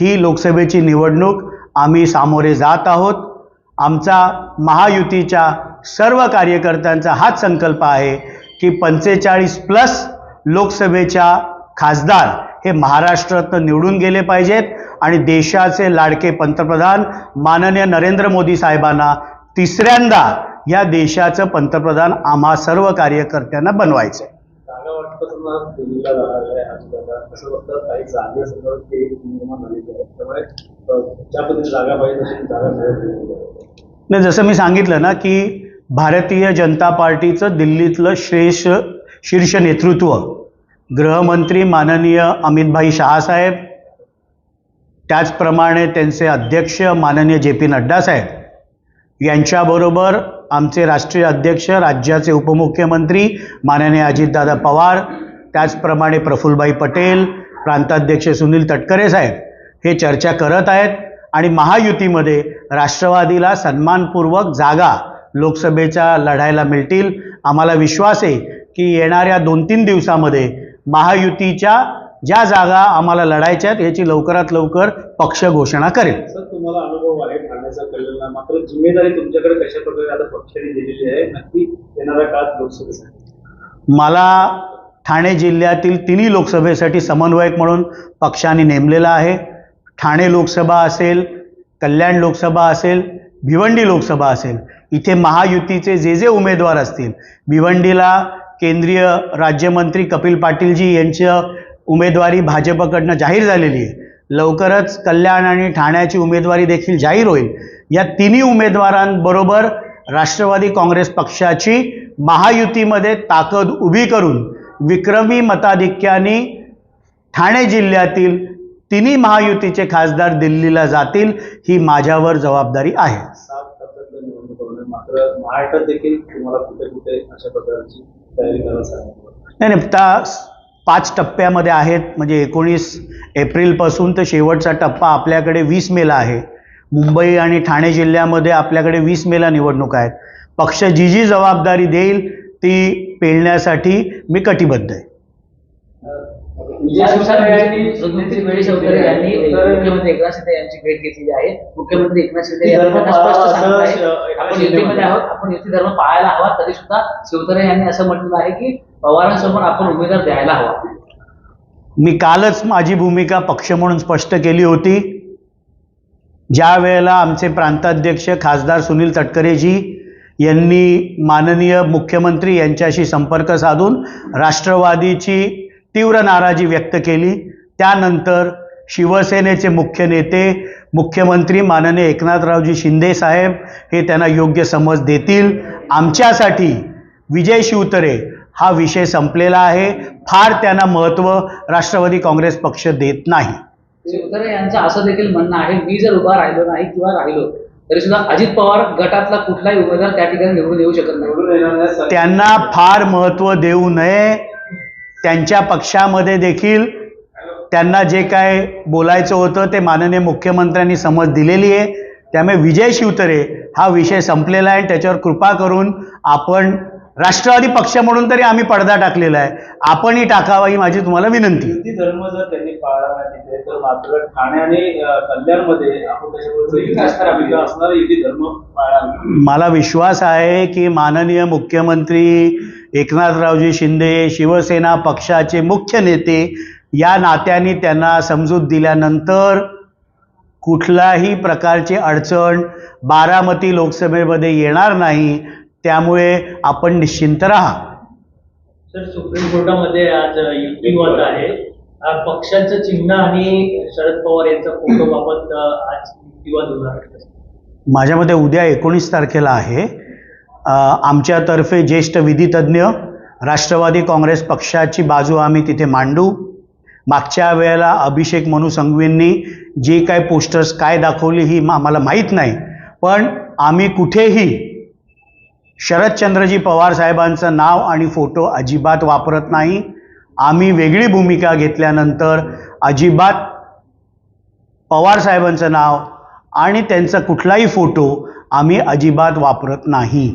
ही लोकसभेची निवडणूक आम्ही सामोरे जात आहोत. आमचा महायुतीच्या सर्व कार्यकर्त्यांचा हाच संकल्प आहे की पंचेचाळीस प्लस लोकसभेच्या खासदार हे महाराष्ट्रातनं निवडून गेले पाहिजेत आणि देशाचे लाडके पंतप्रधान माननीय नरेंद्र मोदी साहेबांना तिसऱ्यांदा या देशाचं पंतप्रधान आम्हा सर्व कार्यकर्त्यांना बनवायचं आहे जागा वाटपासंदर्भात दिल्लीला जाणार आहे अजितदादा असं वाटतं काही जागेसंदर्भात ते निर्माण झालेली आहे. त्यामुळे अ, ज्या पद्धतीने जागा पाहिजे तशी जागा मिळत नाही जसं मी सांगितलं ना की भारतीय जनता पार्टीचं दिल्लीतलं श्रेष्ठ शीर्ष नेतृत्व गृहमंत्री माननीय अमितभाई शहासाहेब त्याचप्रमाणे त्यांचे अध्यक्ष माननीय जे पी नड्डा साहेब यांच्याबरोबर आमचे राष्ट्रीय अध्यक्ष राज्याचे उपमुख्यमंत्री माननीय अजितदादा पवार त्याचप्रमाणे प्रफुल्लभाई पटेल प्रांताध्यक्ष सुनील तटकरे साहेब हे चर्चा करत आहेत आणि महायुतीमध्ये राष्ट्रवादीला सन्मानपूर्वक जागा लोकसभेच्या लढायला मिळतील. आम्हाला विश्वास आहे की येणाऱ्या दोन तीन दिवसामध्ये महायुतीच्या ज्या जागा आम्हाला लढायच्या आहेत याची लवकरात लवकर पक्ष घोषणा करेल. सर तुम्हाला अनुभव आहे ठाण्याचा कळलेला मात्र जिम्मेदारी तुमच्याकडे कशा प्रकारे आता पक्षाने दिलेली आहे नक्की येणाऱ्या काळात लोकसभेसाठी मला ठाणे जिल्ह्यातील तिन्ही लोकसभेसाठी समन्वयक म्हणून पक्षाने नेमलेला आहे. ठाणे लोकसभा असेल कल्याण लोकसभा असेल भिवंडी लोकसभा असेल इथे महायुतीचे जे जे उमेदवार असतील भिवंडीला केंद्रीय राज्यमंत्री कपिल पाटीलजी यांचं उमेदवारी भाजपकडनं जाहीर झालेली आहे. लवकरच कल्याण आणि ठाण्याची उमेदवारी देखील जाहीर होईल. या तिन्ही उमेदवारांबरोबर राष्ट्रवादी काँग्रेस पक्षाची महायुतीमध्ये ताकद उभी करून विक्रमी मताधिक्याने ठाणे जिल्ह्यातील तिन्ही महायुतीचे खासदार दिल्लीला जातील ही माझ्यावर जबाबदारी आहे. सात टप्प्यातलं निवडणूक होणार मात्र महाराष्ट्रात देखील तुम्हाला कुठे कुठे अशा प्रकारची तयारी करायला सांगितलं? नाही नाही त्या पाच टप्प्यामध्ये आहेत. म्हणजे एकोणीस एप्रिलपासून तर शेवटचा टप्पा आपल्याकडे वीस मेला आहे. मुंबई आणि ठाणे जिल्ह्यामध्ये आपल्याकडे वीस मेला निवडणूक आहेत. पक्ष जी जी जबाबदारी देईल ती पेलण्यासाठी मी कटिबद्ध आहे. यांनी मुख्यमंत्री वेळी चौधरी यांनी मुख्यमंत्री एकनाथ शिंदे यांची भेट घेतलेली आहे. मुख्यमंत्री एकनाथ शिंदे यांनी त्यांना स्पष्ट सांगत आहे. आपण युतीमध्ये आहोत आपण युती धर्म पाळायला हवा तरी सुद्धा शिवतरे यांनी असं म्हटलेलं आहे की पवारांसमोर आपण उमेदवार द्यायला हवा. मी कालच माझी भूमिका पक्ष म्हणून स्पष्ट केली होती. ज्या वेळेला आमचे प्रांताध्यक्ष खासदार सुनील तटकरेजी यांनी माननीय मुख्यमंत्री यांच्याशी संपर्क साधून राष्ट्रवादीची तीव्र नाराजी व्यक्त केली. त्यानंतर शिवसेनेचे मुख्य नेते मुख्यमंत्री माननीय एकनाथरावजी शिंदे साहेब हे त्यांना योग्य समज देतील. आमच्यासाठी विजय शिवतरे हा विषय संपलेला आहे. फार त्यांना महत्त्व राष्ट्रवादी काँग्रेस पक्ष देत नाही. शिवतरे यांचं असं देखील म्हणणं आहे मी जर उभा राहिलो नाही किंवा राहिलो तरी सुद्धा अजित पवार गटातला कुठलाही उमेदवार त्या ठिकाणी निवडून येऊ शकत नाही. त्यांना फार महत्त्व देऊ नये. त्यांच्या पक्षामध्ये देखील त्यांना जे काय बोलायचं होतं ते माननीय मुख्यमंत्र्यांनी समज दिलेली आहे. त्यामुळे विजय शिवतरे हा विषय संपलेला आहे. आणि त्याच्यावर कृपा करून आपण राष्ट्रवादी पक्ष म्हणून तरी आम्ही पडदा टाकलेला आहे. आपणही टाकावा ही माझी तुम्हाला विनंती. आहे. धर्म जर त्यांनी पाळला नाही तिथे तर मात्र ठाणे आणि अ, कल्याणमध्ये आपण त्याच्याबरोबर युती असणार भूमिका असणार युती धर्म पाळला. मला विश्वास आहे की माननीय मुख्यमंत्री एकनाथरावजी शिंदे शिवसेना पक्षाचे मुख्य नेते. या नात्याने त्यांना समजूत दिल्यानंतर कुठल्याही प्रकारची अडचण बारामती लोकसभेमध्ये येणार नाही. त्यामुळे आपण निश्चिंत राहा. सर सुप्रीम कोर्टामध्ये आज युक्तिवाद आहे. पक्षाचं चिन्ह आणि शरद पवार यांचा फोटोबाबत आज युक्तिवाद होणार माझ्या मते उद्या एकोणीस तारखेला आहे. आमच्यातर्फे ज्येष्ठ विधितज्ञ राष्ट्रवादी काँग्रेस पक्षाची बाजू आम्ही तिथे मांडू. मागच्या वेळेला अभिषेक मनु संघवींनी जी काय पोस्टर्स काय दाखवली ही आम्हाला माहीत नाही. पण आम्ही कुठेही शरदचंद्रजी पवार साहेबांचं नाव आणि फोटो अजिबात वापरत नाही. आम्ही वेगळी भूमिका घेतल्यानंतर अजिबात पवार साहेबांचं नाव आणि त्यांचा कुठलाही फोटो आम्ही अजिबात वापरत नाही.